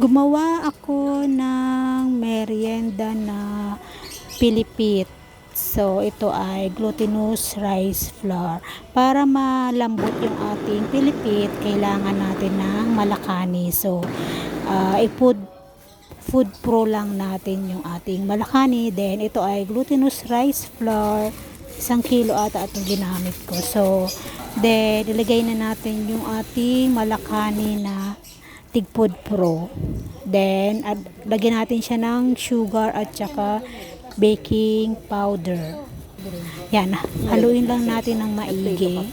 Gumawa ako ng merienda na pilipit. So, ito ay glutinous rice flour. Para malambot yung ating pilipit, kailangan natin ng malakani. So, uh, i-food food pro lang natin yung ating malakani. Then, ito ay glutinous rice flour. Isang kilo ata itong ginamit ko. So, then, ilagay na natin yung ating malakani na Tigfood Pro. Then, ad, lagyan natin siya ng sugar at saka baking powder. Yan, haluin lang natin ng maigi.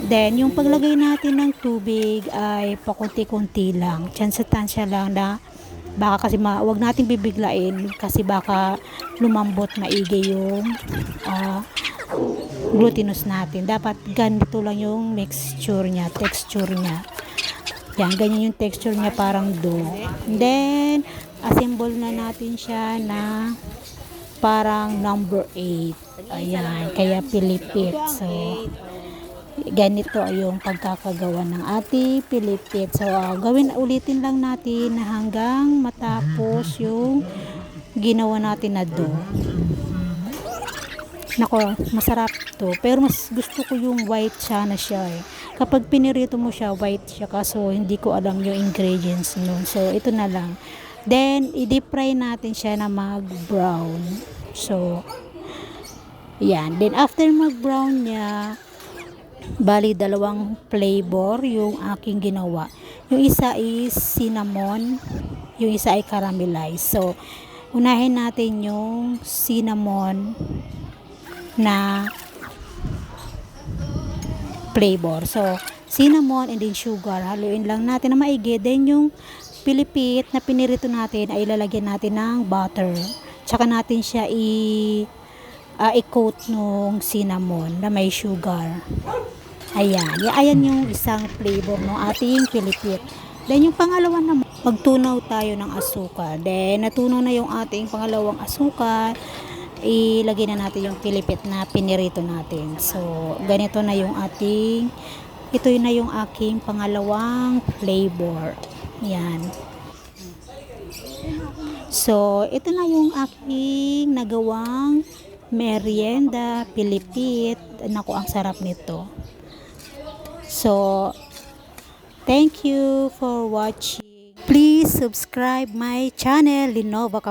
Then, yung paglagay natin ng tubig ay pakunti-kunti lang. Chance-tansya lang na baka kasi ma, wag natin bibiglain kasi baka lumambot maigi yung ah, glutinous natin. Dapat ganito lang yung mixture niya, texture niya. Yan, ganyan yung texture niya parang dough. Then, assemble na natin siya na parang number 8. Ayan, kaya pilipit. So, ganito yung pagkakagawa ng ating pilipit. So, ah, gawin, ulitin lang natin na hanggang matapos yung ginawa natin na dough. Nako, masarap to. Pero mas gusto ko yung white siya na siya eh. Kapag pinirito mo siya, white siya. Kaso hindi ko alam yung ingredients nun. So, ito na lang. Then, i-deep fry natin siya na mag-brown. So, yan. Then, after mag-brown niya, bali dalawang flavor yung aking ginawa. Yung isa is cinnamon, yung isa ay caramelized. So, unahin natin yung cinnamon na flavor. So, cinnamon and then sugar. Haluin lang natin na maigi. Then yung pilipit na pinirito natin ay ilalagyan natin ng butter. Tsaka natin siya i uh, i-coat nung cinnamon na may sugar. Ayan. Ayan yung isang flavor ng ating pilipit. Then yung pangalawa naman, magtunaw tayo ng asukal. Then natunaw na yung ating pangalawang asukal ilagay na natin yung pilipit na pinirito natin. So, ganito na yung ating, ito na yung aking pangalawang flavor. Yan. So, ito na yung aking nagawang merienda, pilipit. Naku, ang sarap nito. So, thank you for watching. Please subscribe my channel, Linova Ka